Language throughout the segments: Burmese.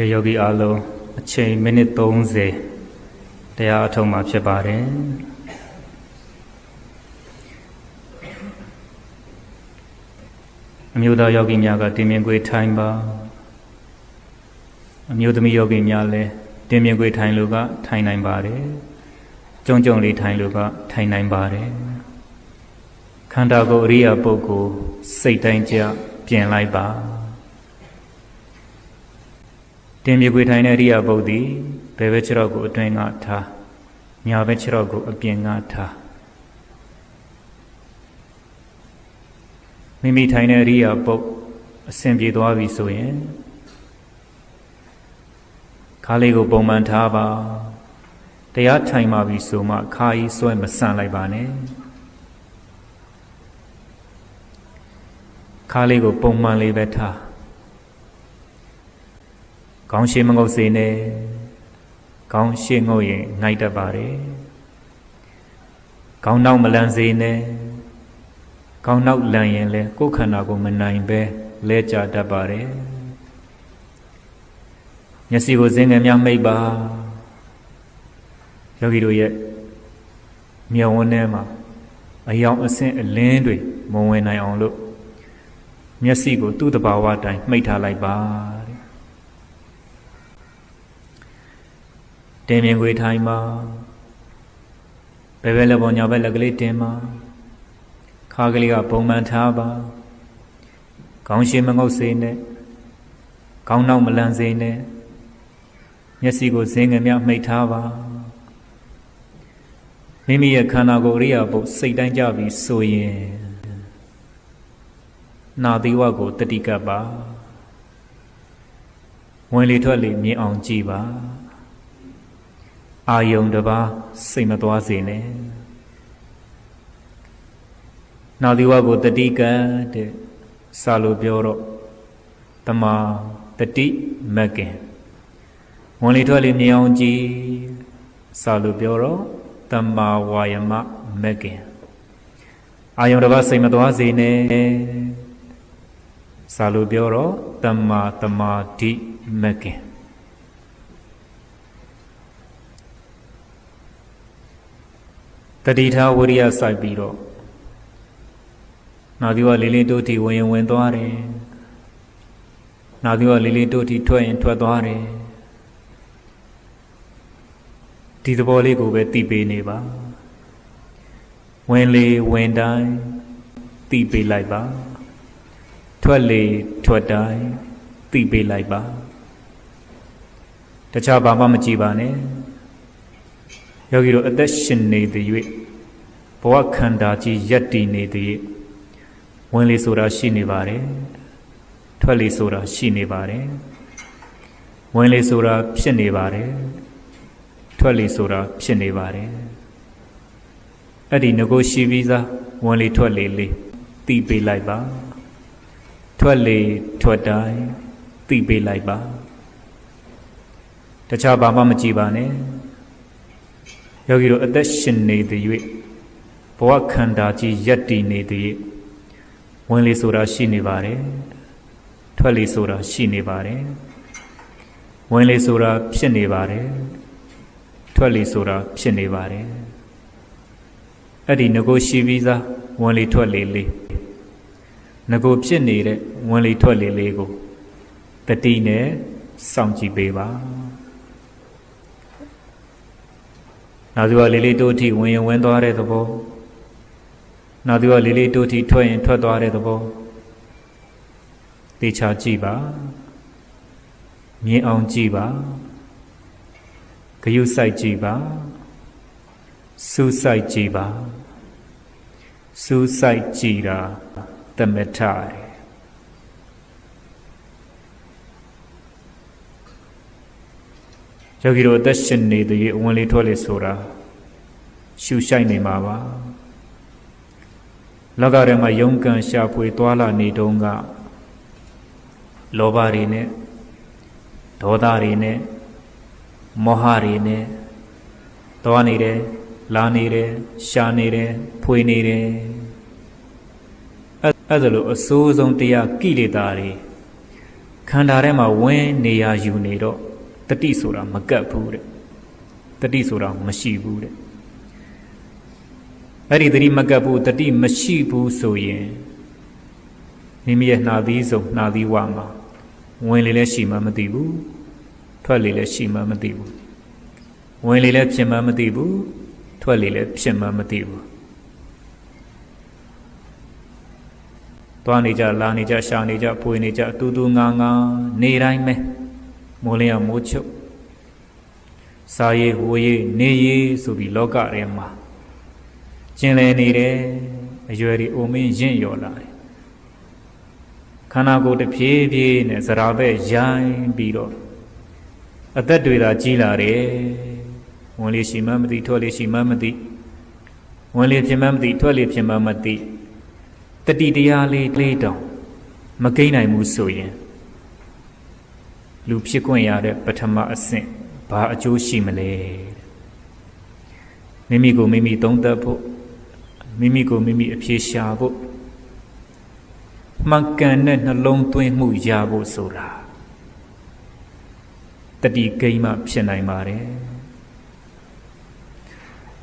ကဲယောဂီအားလုံးအချိန်မိနစ်30တရားအထုံးမှာဖြစ်ပါတယ်အမျိုးသားယောဂီများကတင်မြင်ခွေထိုင်ပါအမျိုးသမီးယောဂီများလည်းတင်မြင်ခွေထိုင်လို့ကထိုင်နိုင်ပါတယ်ကြုံကြုံလေးထိုင်လို့ကထိုင်နိုင်ပါတယ်ခန္ဓာကိုယ်အရိယာပုဂ္ဂိုလ်စိတ်တိုင်းကြပြင်လိုက်ပါ တင်မြေခွေထိုင်တဲ့အရိယာပုတ်သည်ဘယ်ဘက်ခြေတော့ကိုအတွင်းကထားညာဘက်ခြေတော့ကိုအပြင်ကထားမိမိထိုင်တဲ့အရိယာပုတ်အဆင်ပြေသွားပြီဆိုရင်ခါလေးကိုပုံမှန်ထားပါတရားထိုင်ပါပြီဆိုမှခါကြီးဆွဲမဆန့်လိုက်ပါနဲ့ခါလေးကိုပုံမှန်လေးပဲထား ကောင်းရှိမငုတ်စေနဲ့ကောင်းရှိငုတ်ရင်ငိုက်တတ်ပါတယ်ကောင်းနောက်မလန်စေနဲ့ကောင်းနောက်လန်ရင်လည်းကိုယ်ခန္ဓာကိုမနိုင်ပဲလဲကြတတ်ပါတယ်မျက်စိကိုစင်ငယ်များမိတ်ပါယောဂီတို့ရဲ့မျက်ဝန်းထဲမှာအယောင်အဆင့်အလင်းတွေမဝင်နိုင်အောင်လို့မျက်စိကိုသူ့တဘာဝအတိုင်းမှိတ်ထားလိုက်ပါ တင်မြင်ခွေထိုင်ပါဘယ်ဘက်လက်ပေါ်ညာဘက်လက်ကလေးတင်ပါခါကလေးကပုံမှန်ထားပါခေါင်းရှိမငုတ်စေနဲ့ခေါင်းနောက်မလန့်စေနဲ့မျက်စိကိုဇင်းငယ်များမှိတ်ထားပါမိမိရဲ့ခန္ဓာကိုယ်အရိယာပုတ်စိတ်တိုင်းကြပြီဆိုရင်နာသီဝကိုတတိကပ်ပါဝင်လေထွက်လေမြင်အောင်ကြည့်ပါ အာယုံတစ်ပါးစိတ်မသွားစေနဲ့နာသီဝကိုတတိကတဲ့စာလိုပြောတော့တမတတိမကင်ဝင်လေထွက်လေမြင်အောင်ကြည့်စာလိုပြောတော့တမဝါယမမကင်အာယုံတစ်ပါးစိတ်မသွားစေနဲ့စာလိုပြောတော့တမတမာတိမကင် တတိထားဝိရိယစိုက်ပြီးတော့နာသီဝလေးလေးတို့တီဝင်ရင်ဝင်သွားတယ်နာသီဝလေးလေးတို့တီထွက်ရင်ထွက်သွားတယ်ဒီသဘောလေးကိုပဲသိပေးနေပါဝင်လေဝင်တိုင်းသိပေးလိုက်ပါထွက်လေထွက်တိုင်းသိပေးလိုက်ပါတခြားဘာမှမကြည့်ပါနဲ့ယောဂီတို့အသက်ရှင်နေသည်၍ ဘဝခန္ဓာကြီးယက်တည်နေသည်ဝင်လေဆိုတာရှိနေပါတယ်ထွက်လေဆိုတာရှိနေပါတယ်ဝင်လေဆိုတာဖြစ်နေပါတယ်ထွက်လေဆိုတာဖြစ်နေပါတယ်အဲ့ဒီငကိုရှိပြီးသားဝင်လေထွက်လေလေးတီးပေးလိုက်ပါထွက်လေထွက်တိုင်းတီးပေးလိုက်ပါတခြားဘာမှမကြည့်ပါနဲ့ယောဂီတို့အသက်ရှင်နေသည်၍ ဘဝခန္ဓာကြီးယက်တည်နေသည်ဝင်လေဆိုတာရှိနေပါတယ်ထွက်လေဆိုတာရှိနေပါတယ်ဝင်လေဆိုတာဖြစ်နေပါတယ်ထွက်လေဆိုတာဖြစ်နေပါတယ်အဲ့ဒီငကိုရှိပြီးသားဝင်လေထွက်လေလေးငကိုဖြစ်နေတဲ့ဝင်လေထွက်လေလေးကိုတတိနဲ့စောင့်ကြည့်ပေးပါနောက်သူကလေးလေးတို့အထိဝင်ရင်ဝင်သွားတဲ့သဘော နောက်သူကလေးလေးတို့အထိထွက်ရင်ထွက်သွားတဲ့သဘောတေချာကြည့်ပါမြင်အောင်ကြည့်ပါဂယုစိုက်ကြည့်ပါစူးစိုက်ကြည့်ပါစူးစိုက်ကြည့်တာတမထိုင်ယောဂီတို့အသက်ရှင်နေတဲ့အဝင်လေးထွက်လေဆိုတာရှူရှိုက်နေမှာပါ လောကထဲမှာယုံကံရှာဖွေသွာလာနေတုန်းကလောဘတွေနဲ့ဒေါသတွေနဲ့မောဟတွေနဲ့သွားနေတယ်လာနေတယ်ရှာနေတယ်ဖွေနေတယ်အဲ့ဒါလိုအဆိုးဆုံးတရားကိလေသာတွေခန္ဓာထဲမှာဝင်နေရယူနေတော့တတိဆိုတာမကတ်ဘူးတဲ့တတိဆိုတာမရှိဘူးတဲ့ အဲ့ဒီတတိမကတ်ဘူးတတိမရှိဘူးဆိုရင်မိမိရဲ့နှာသီးစုံနှာသီးဝမှာဝင်လေလည်းရှိမှမသိဘူးထွက်လေလည်းရှိမှမသိဘူးဝင်လေလည်းဖြစ်မှမသိဘူးထွက်လေလည်းဖြစ်မှမသိဘူးသွားနေကြလာနေကြရှာနေကြပွေနေကြတူတူငါငါနေတိုင်းပဲမိုးလင်းရမိုးချုပ်စားရည်ဝေးရည်နေရည်ဆိုပြီးလောကထဲမှာ ကျင်လည်နေတယ်အရွယ်ဒီအိုမင်းရင့်ရော်လာတယ်ခန္ဓာကိုယ်တစ်ဖြည်းဖြည်းနဲ့ဇရာဘက်ရိုင်းပြီးတော့အသက်တွေသာကြီးလာတယ်ဝင်လေရှိမှမသိထွက်လေရှိမှမသိဝင်လေဖြစ်မှမသိထွက်လေဖြစ်မှမသိတတိတရားလေးလေးတောင်မကိန်းနိုင်ဘူးဆိုရင်လူဖြစ်ခွင့်ရတဲ့ပထမအဆင့်ဘာအကျိုးရှိမလဲမိမိကိုမိမိသုံးသပ်ဖို့ မိမိကိုမိမိအပြေရှာဖို့မှန်ကန်တဲ့နှလုံးသွင်းမှုရဖို့ဆိုတာတတိကိန်းမှဖြစ်နိုင်ပါတယ်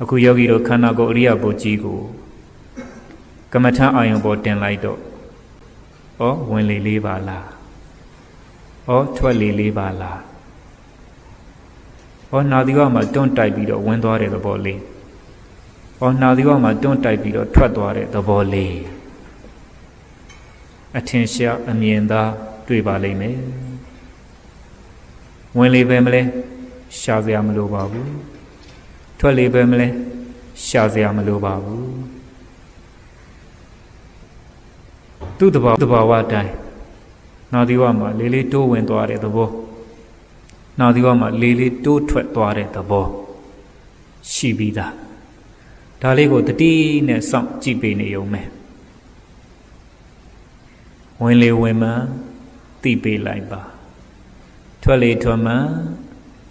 အခုယောဂီတို့ခန္ဓာကိုယ်အရိယဘုကြီးကိုကမ္မထအာယုံပေါ်တင်လိုက်တော့ဩဝင်လေလေးပါလားဩထွက်လေလေးပါလားဩနာသီဝမှာတွန့်တိုက်ပြီးတော့ဝင်သွားတဲ့သဘောလေး ဩနာသီဝမှာတွန့်တိုက်ပြီးတော့ထွက်သွားတဲ့သဘောလေးအထင်ရှားအမြင်သာတွေ့ပါလိမ့်မယ်ဝင်လေပဲမလဲရှားစရာမလိုပါဘူးထွက်လေပဲမလဲရှားစရာမလိုပါဘူးသူ့တဘာတဘာဝအတိုင်းနာသီဝမှာလေးလေးတိုးဝင်သွားတဲ့သဘောနာသီဝမှာလေးလေးတိုးထွက်သွားတဲ့သဘောရှိပြီးသား ဒါလေးကိုတတိနဲ့စောင့်ကြည့်ပေးနေုံပဲဝင်လေဝင်မှတိပေးလိုက်ပါထွက်လေထွက်မှ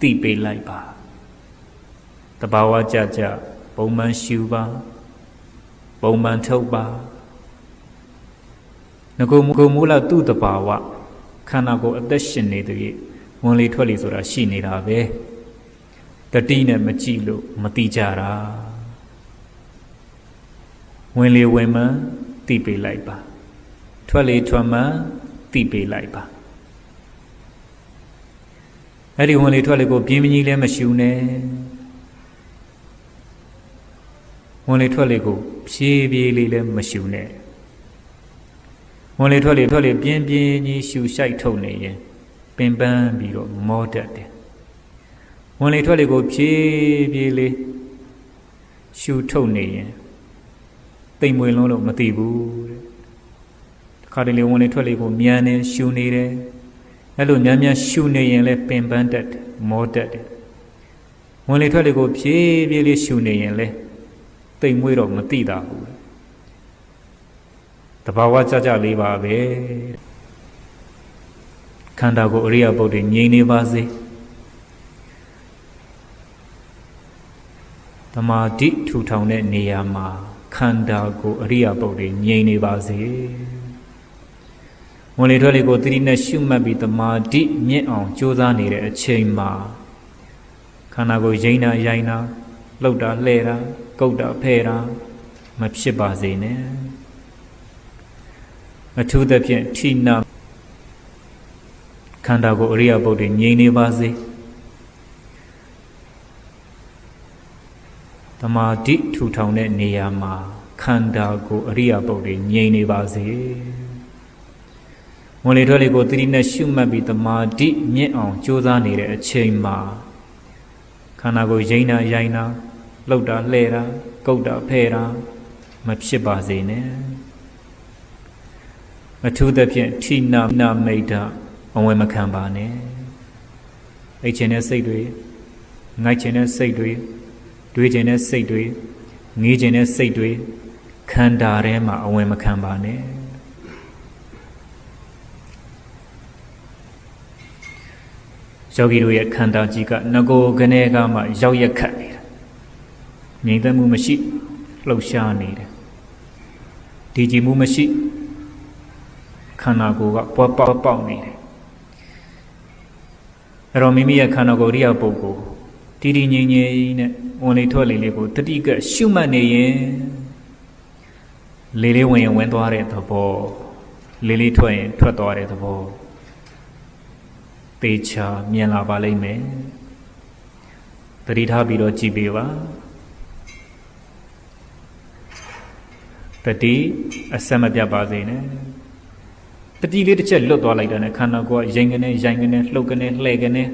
တိပေးလိုက်ပါတဘာဝကြကြပုံမှန်ရှူပါပုံမှန်ထုတ်ပါငကိုမကိုမူလာသူ့တဘာဝခန္ဓာကိုယ်အသက်ရှင်နေတဲ့ကြီးဝင်လေထွက်လေဆိုတာရှိနေတာပဲတတိနဲ့မကြည့်လို့မတိကြတာ ဝင်လေဝင်မှတိပေးလိုက်ပါထွက်လေထွက်မှတိပေးလိုက်ပါအဲ့ဒီဝင်လေထွက်လေကိုပြင်းပြင်းကြီးလည်းမရှူနဲ့ဝင်လေထွက်လေကိုဖြည်းဖြည်းလေးလည်းမရှူနဲ့ဝင်လေထွက်လေထွက်လေပြင်းပြင်းကြီးရှူရှိုက်ထုတ်နေရင်ပင်ပန်းပြီးတော့မောတတ်တယ်ဝင်လေထွက်လေကိုဖြည်းဖြည်းလေးရှူထုတ်နေရင် တိမ်မွေလုံးလို့မသိဘူးတဲ့တခါတလေဝင်လေထွက်လေကိုမြန်နေရှူနေတယ်အဲ့လိုမြန်မြန်ရှူနေရင်လည်းပင်ပန်းတတ်တယ်မောတတ်တယ်ဝင်လေထွက်လေကိုဖြည်းဖြည်းလေးရှူနေရင်လည်းတိမ်မွေတော့မသိတာဘူးတဘာဝကြကြလေးပါပဲခန္ဓာကိုယ်အရိယပုတ်တွေငြိမ်နေပါစေတမာတိထူထောင်တဲ့နေရာမှာခ န္ဓာကိုယ်အရိယပုတ်တွေငြိမ်နေပါစေဝင်လေထွက်လေကိုသတိနဲ့ရှုမှတ်ပြီးတမာတိမြင့်အောင်ကြိုးစားနေတဲ့အချိန်မှာခန္ဓာကိုယ်ရိမ့်တာရိုင်းတာလှုပ်တာလှဲတာကုတ်တာဖဲတာမဖြစ်ပါစေနဲ့အထူးသဖြင့်ထိနာခန္ဓာကိုယ်အရိယပုတ်တွေငြိမ်နေပါစေ တမာတိထူထောင်တဲ့နေရာမှာခန္ဓာကိုယ်အရိယပုတ်တွေငြိမ်နေပါစေဝင်လေထွက်လေကိုသတိနဲ့ရှုမှတ်ပြီးတမာတိမြင့်အောင်ကြိုးစားနေတဲ့အချိန်မှာခန္ဓာကိုယ်ရိမ့်တာရိုင်းတာလှုပ်တာလှဲတာကုတ်တာဖဲတာမဖြစ်ပါစေနဲ့အထူးသဖြင့်ထိနာနာမိတ်တာအဝင်မခံပါနဲ့အိတ်ချင်တဲ့စိတ်တွေငိုက်ချင်တဲ့စိတ်တွေ တွေးချင်တဲ့စိတ်တွေငေးချင်တဲ့စိတ်တွေခန္ဓာထဲမှာအဝင်မခံပါနဲ့ယောဂီတို့ရဲ့ခန္ဓာကြီးကငကိုကနေကမှရောက်ရက်ခတ်နေတာငြိမ်သက်မှုမရှိလှုပ်ရှားနေတယ်ဒီကြည်မှုမရှိခန္ဓာကိုယ်ကပွားပေါက်ပေါက်နေတယ်အဲ့တော့မိမိရဲ့ခန္ဓာကိုယ်ရိယပုဂ္ဂိုလ်တည်တည်ငြိမ်ငြိမ်နဲ့ ဝင်လေထွက်လေလေးကိုတတိကရှုမှတ်နေရင်လေလေးဝင်ရင်ဝင်သွားတဲ့သဘောလေလေးထွက်ရင်ထွက်သွားတဲ့သဘောပေချာမြင်လာပါလိမ့်မယ်တတိထားပြီးတော့ကြည်ပေးပါတတိအဆက်မပြတ်ပါစေနဲ့တတိလေးတစ်ချက်လွတ်သွားလိုက်တာနဲ့ခန္ဓာကိုယ်ကရင်ကနေရင်ကနေလှုပ်ကနေလှဲ့ကနေ